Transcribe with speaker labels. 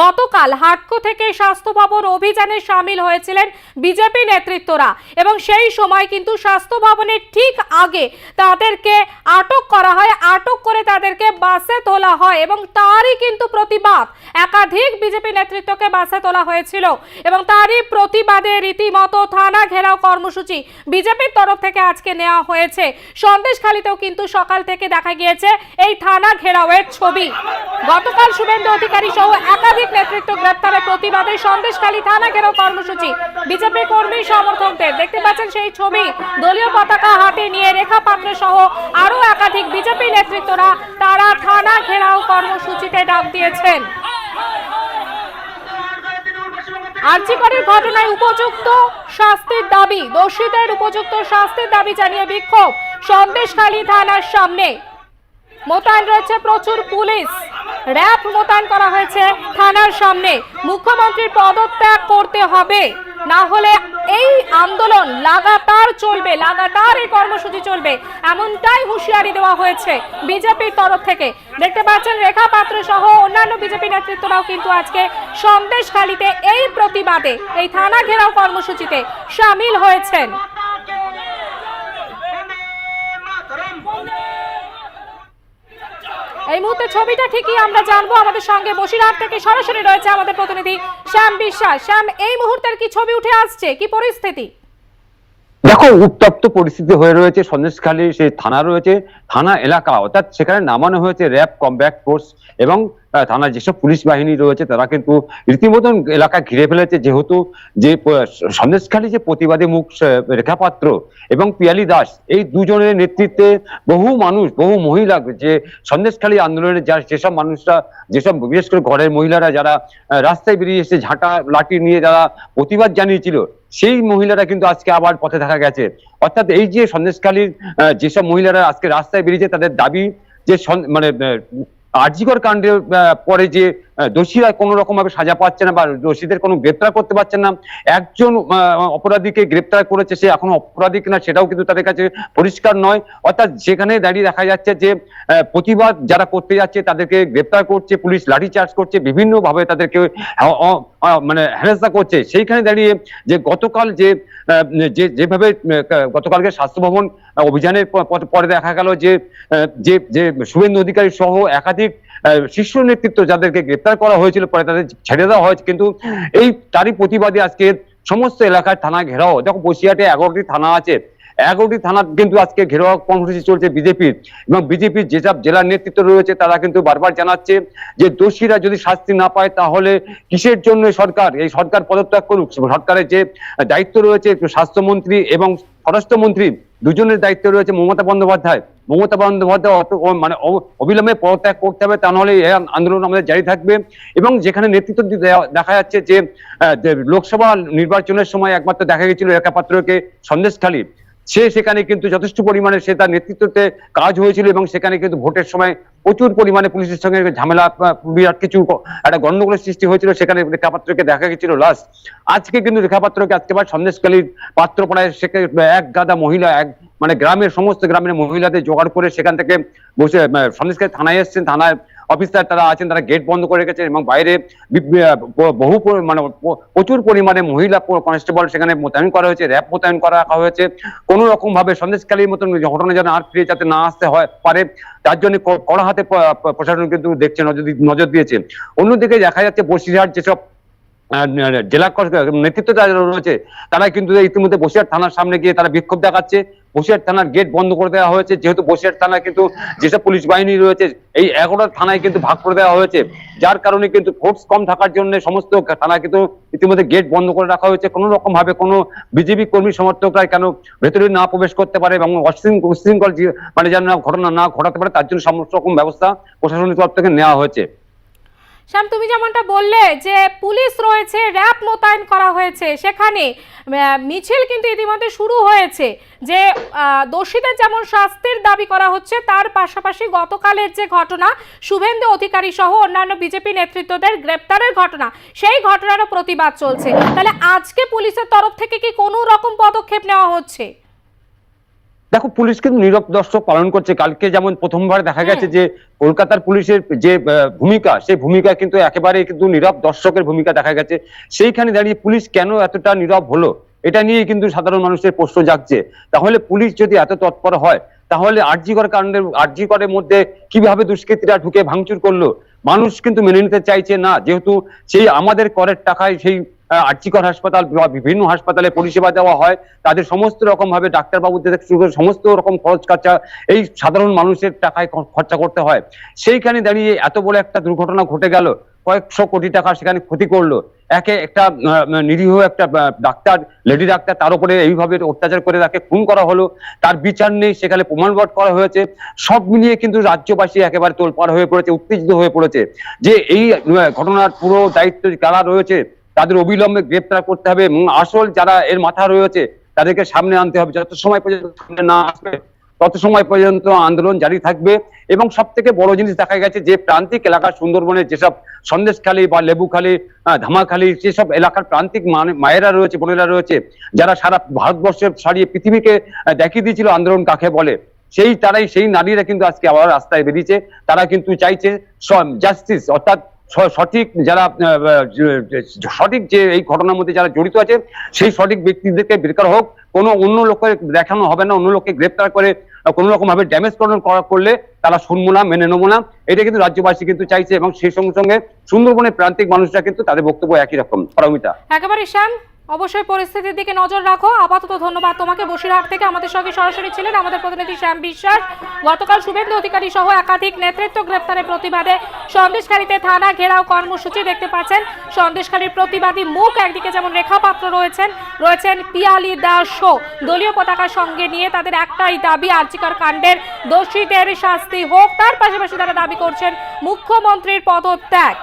Speaker 1: গতকাল হাটকো থেকে স্বাস্থ্য ভবন অভিযানে সামিল হয়েছিলেন বিজেপি নেতৃত্বরা এবং সেই সময় কিন্তু স্বাস্থ্য ভবনের ঠিক আগে তাদেরকে আটক করা হয়, আটক করে তাদেরকে বাসে তোলা হয় এবং তারই কিন্তু প্রতিবাদ একাধিক বিজেপি নেতৃত্বকে বাসে তোলা হয়েছিল এবং তারই প্রতিবাদে রীতিমতো থানা ঘেরাও কর্মসূচি বিজেপির তরফ থেকে আজকে নেওয়া হয়েছে। সন্দেশখালীতেও কিন্তু সকাল থেকে দেখা গিয়েছে এই থানা ঘেরাওয়ের ছবি। গতকাল শুভেন্দু অধিকারী সহ একাধিক নেতৃত্ব গ্রেপ্তারের প্রতিবাদে সন্দেশখালী থানা ঘেরাও কর্মসূচি। বিজেপি কর্মী সমর্থকদের দেখতে পাচ্ছেন সেই ছবি। দলীয় পতাকা হাতে নিয়ে রেখা পাত্র সহ আরও একাধিক বিজেপি নেতৃত্বরা তারা থানা ঘেরাও কর্মসূচিতে ডাক দিয়েছেন। আর্জিকরের ঘটনায় উপযুক্ত শাস্তির দাবি, দোষীদের উপযুক্ত শাস্তির দাবি জানিয়ে বিক্ষোভ সন্দেশখালী থানার সামনে। মোতায়েন রয়েছে প্রচুর পুলিশ। র্যাব মোতায়েন করা হয়েছে থানার সামনে। মুখ্যমন্ত্রীর পদত্যাগ করতে হবে। না হলে এই আন্দোলন লাগাতার চলবে, লাগাতার এই কর্মসূচি চলবে। এমনটাই হুঁশিয়ারি দেওয়া হয়েছে বিজেপির তরফ থেকে। দেখতে পাচ্ছেন রেখা পাত্র সহ অন্যান্য বিজেপি নেতৃত্বরাও কিন্তু আজকে সন্দেশখালীতে এই প্রতিবাদে এই থানা ঘেরাও কর্মসূচিতে সামিল হয়েছেন। এই মুহূর্তে ছবিটা ঠিকই আমরা জানব, আমাদের সঙ্গে বসিরহাট থেকে সরাসরি রয়েছে আমাদের প্রতিনিধি শ্যাম বিশ্বাস। শ্যাম, এই মুহূর্তের কি ছবি উঠে আসছে? কি পরিস্থিতি?
Speaker 2: দেখো, উত্তপ্ত পরিস্থিতি হয়ে রয়েছে, সন্দেশখালী সেই থানা রয়েছে, থানা এলাকা, অর্থাৎ সেখানে নামানো হয়েছে র্যাব কমব্যাক ফোর্স এবং থানার যেসব পুলিশ বাহিনী রয়েছে, তারা কিন্তু রীতিমতন এলাকা ঘিরে ফেলেছে। যেহেতু যে সন্দেশখালী যে প্রতিবাদী মুখ রেখাপাত্র এবং পিয়ালি দাস, এই দুজনের নেতৃত্বে বহু মানুষ, বহু মহিলা যে সন্দেশখালী আন্দোলনের যার যেসব মানুষরা, যেসব বিশেষ করে ঘরের মহিলারা যারা রাস্তায় বেরিয়ে এসে ঝাঁটা, লাঠি নিয়ে যারা প্রতিবাদ জানিয়েছিল, সেই মহিলারা কিন্তু আজকে আবার পথে দেখা গেছে। অর্থাৎ এই যে সন্দেশখালীর যেসব মহিলারা আজকে রাস্তায় বেরিয়েছে, তাদের দাবি যে মানে আর্জিকর কাণ্ডের পরে যে দোষীরা কোনো রকম ভাবে সাজা পাচ্ছে না বা দোষীদের কোনো গ্রেপ্তার করতে পারছেন না। একজন অপরাধীকে গ্রেপ্তার করেছে, সে এখনও অপরাধী কিনা সেটাও কিন্তু তাদের কাছে পরিষ্কার নয়। অর্থাৎ সেখানে দাঁড়িয়ে দেখা যাচ্ছে যে প্রতিবাদ যারা করতে যাচ্ছে তাদেরকে গ্রেপ্তার করছে, পুলিশ লাঠি চার্জ করছে বিভিন্ন ভাবে তাদেরকে মানে হেনস্থা করছে। সেইখানে দাঁড়িয়ে যে গতকাল যে যে, যেভাবে গতকালকে স্বাস্থ্য ভবন অভিযানের পরে দেখা গেল যে যে শুভেন্দু অধিকারী সহ একাধিক শীর্ষ নেতৃত্ব যাদেরকে গ্রেপ্তার করা হয়েছিল, পরে তাদের ছেড়ে দেওয়া হয়েছে। কিন্তু এই তারই প্রতিবাদে আজকে সমস্ত এলাকার থানা ঘেরাও, দেখো বসিয়াটে এগারোটি থানা আছে এগারোটি থানা কিন্তু আজকে ঘেরাও কর্মসূচি চলছে বিজেপির এবং বিজেপির যেসব জেলার নেতৃত্ব রয়েছে, তারা কিন্তু বারবার জানাচ্ছে যে দোষীরা যদি শাস্তি না পায়, তাহলে কিসের জন্য সরকার? এই সরকার পদত্যাগ করুক। সরকারের যে দায়িত্ব রয়েছে স্বাস্থ্যমন্ত্রী এবং স্বরাষ্ট্রমন্ত্রী দুজনের দায়িত্ব রয়েছে মমতা বন্দ্যোপাধ্যায়। মমতা বন্দ্যোপাধ্যায় মানে অবিলম্বে পদত্যাগ করতে হবে, তা নাহলে এই আন্দোলন আমাদের জারি থাকবে। এবং যেখানে নেতৃত্ব দেখা যাচ্ছে যে লোকসভা নির্বাচনের সময় একমাত্র দেখা গেছিল রেখা পাত্রকে সন্দেশখালী। সে সেখানে কিন্তু যথেষ্ট পরিমাণে সে তার নেতৃত্বে কাজ হয়েছিল এবং সেখানে কিন্তু ভোটের সময় প্রচুর পরিমাণে পুলিশের সঙ্গে ঝামেলা বিরাট কিছু একটা গন্ডগোলের সৃষ্টি হয়েছিল, সেখানে রেখাপাত্রকে দেখা গেছিল লাস্ট আজকে কিন্তু রেখাপাত্রকে আজকে আবার সন্দেশকালীর পাত্রপাড়ায় সেখানে এক গাদা মহিলা, এক মানে গ্রামের সমস্ত গ্রামের মহিলাদের জোগাড় করে সেখান থেকে বসে আহ, সন্দেশকালী থানায় এসছেন থানায় অফিসার তারা আছেন তারা গেট বন্ধ করে রেখেছেন এবং বাইরে বহু মানে প্রচুর পরিমাণে মহিলা কনস্টেবল সেখানে মোতায়েন করা হয়েছে র্যাব মোতায়েন করা রাখা হয়েছে। কোনো রকম ভাবে সন্দেশকালীর মতন ঘটনা যেন আর ফিরে যাতে না আসতে হয় পারে তার জন্য কড়া হাতে প্রশাসন কিন্তু দেখছে নজর নজর দিয়েছে। অন্যদিকে দেখা যাচ্ছে বসিরহাট যেসব জেলা নেতৃত্ব যারা রয়েছে তারা কিন্তু ইতিমধ্যে বসিরহাট থানার সামনে গিয়ে তারা বিক্ষোভ দেখাচ্ছে। বসিরহাট থানার গেট বন্ধ করে দেওয়া হয়েছে। যেহেতু বসিরহাট থানা কিন্তু যেসব পুলিশ বাহিনী রয়েছে, এই এগারোটা থানায় কিন্তু ভাগ করে দেওয়া হয়েছে। যার কারণে কিন্তু ফোর্স কম থাকার জন্য সমস্ত থানা কিন্তু ইতিমধ্যে গেট বন্ধ করে রাখা হয়েছে। কোনো রকম ভাবে কোনো বিজেপি কর্মী সমর্থকরা কেন ভেতরে না প্রবেশ করতে পারে এবং উচ্ছৃঙ্খল মানে যেন ঘটনা না ঘটাতে পারে, তার জন্য সমস্ত রকম ব্যবস্থা প্রশাসনের তরফ থেকে নেওয়া হয়েছে।
Speaker 1: শ্যাম, তুমি যেমনটা বললে যে পুলিশ রয়েছে, র্যাব মোতায়েন করা হয়েছে। সেখানে মিছিল কিন্তু ইতিমধ্যে শুরু হয়েছে যে দোষীদের যেমন শাস্তির দাবি করা হচ্ছে, তার পাশাপাশি গতকালের যে ঘটনা, শুভেন্দু অধিকারী সহ অন্যান্য বিজেপি নেতৃত্বদের গ্রেপ্তারের ঘটনা, সেই ঘটনারও প্রতিবাদ চলছে। তাহলে আজকে পুলিশের তরফ থেকে কি কোনো রকম পদক্ষেপ নেওয়া হচ্ছে?
Speaker 2: দেখো পুলিশ কিন্তু নীরব দর্শক পালন করছে। কালকে যেমন প্রথমবার দেখা গেছে যে কলকাতার পুলিশের যে ভূমিকা সেই ভূমিকা কিন্তু একেবারে কিন্তু নীরব দর্শকের ভূমিকা দেখা গেছে। সেইখানে দাঁড়িয়ে পুলিশ কেন এতটা নীরব হলো এটা নিয়ে কিন্তু সাধারণ মানুষের প্রশ্ন জাগছে। তাহলে পুলিশ যদি এত তৎপর হয় তাহলে আরজিকর কাণ্ডের আরজিকরের মধ্যে কীভাবে দুষ্কৃতীরা ঢুকে ভাঙচুর করল? মানুষ কিন্তু মেনে নিতে চাইছে না। যেহেতু সেই আমাদের করের টাকায় সেই আর্চিকর হাসপাতাল বা বিভিন্ন হাসপাতালে পরিষেবা দেওয়া হয়। তাদের সমস্ত রকম ভাবে ডাক্তারবাবুদের থেকে শুরু করে সমস্ত রকম খরচ খরচা এই সাধারণ মানুষের টাকায় খরচা করতে হয়। সেইখানে দাঁড়িয়ে এত বড় একটা দুর্ঘটনা ঘটে গেল, কয়েকশো কোটি টাকা সেখানে ক্ষতি করল। একে একটা নিরীহ একটা ডাক্তার, লেডি ডাক্তার, তার উপরে এইভাবে অত্যাচার করে তাকে খুন করা হলো। তার বিচার নেই, সেখানে প্রমাণ প্রমাণবট করা হয়েছে। সব মিলিয়ে কিন্তু রাজ্যবাসী একেবারে তোলপাড় হয়ে পড়েছে, উত্তেজিত হয়ে পড়েছে। যে এই ঘটনার পুরো দায়িত্ব কারা রয়েছে তাদের অবিলম্বে গ্রেপ্তার করতে হবে এবং আসল যারা এর মাথা রয়েছে, তাদেরকে সামনে আনতে হবে। যত সময় পর্যন্ত সামনে না আসবে, তত সময় পর্যন্ত আন্দোলন জারি থাকবে। এবং সব থেকে বড় জিনিস দেখা গেছে, যে প্রান্তিক এলাকার সুন্দরবনের যেসব সন্দেশখালী বা লেবুখালী ধামাখালী, যেসব এলাকার প্রান্তিক মানে- মায়েরা রয়েছে, বোনেরা রয়েছে, যারা সারা ভারতবর্ষে ছাড়িয়ে পৃথিবীকে দেখিয়ে দিয়েছিল আন্দোলন কাকে বলে, সেই তারাই, সেই নারীরা কিন্তু আজকে আবার রাস্তায় বেরিয়েছে। তারা কিন্তু চাইছে জাস্টিস অর্থাৎ সঠিক যারা সঠিক যে এই ঘটনার মধ্যে যারা জড়িত আছে, সেই সঠিক ব্যক্তিদেরকে বের হোক। কোনো অন্য লোককে দেখানো হবে না, অন্য লোককে গ্রেপ্তার করে কোনো রকম ভাবে ড্যামেজ করা করলে তারা শুনব না, মেনে নেব না। এটা কিন্তু রাজ্যবাসী কিন্তু চাইছে এবং সেই সঙ্গে সঙ্গে সুন্দরবনের প্রান্তিক মানুষরা কিন্তু তাদের বক্তব্য একই রকম। পারমিতা।
Speaker 1: একেবারে, শ্যাম? অবশ্যই পরিস্থিতির দিকে নজর রাখো। আপাতত ধন্যবাদ তোমাকে। বসিরহাট থেকে আমাদের সঙ্গে সরাসরি ছিলেন আমাদের প্রতিনিধি শ্যাম বিশ্বাস। গতকাল শুভেন্দু অধিকারী সহ একাধিক নেতৃত্ব গ্রেপ্তারের প্রতিবাদে সন্দেশখালীতে থানা ঘেরাও কর্মসূচি দেখতে পাচ্ছেন। সন্দেশখালীর প্রতিবাদী মুখ একদিকে যেমন রেখা পাত্র রয়েছেন রয়েছেন পিয়ালি দাস দলীয় পতাকার সঙ্গে নিয়ে তাদের একটাই দাবি আর্চিকর কাণ্ডের দোষীদের শাস্তি হোক। তার পাশাপাশি তারা দাবি করছেন, মুখ্যমন্ত্রীর পদত্যাগ।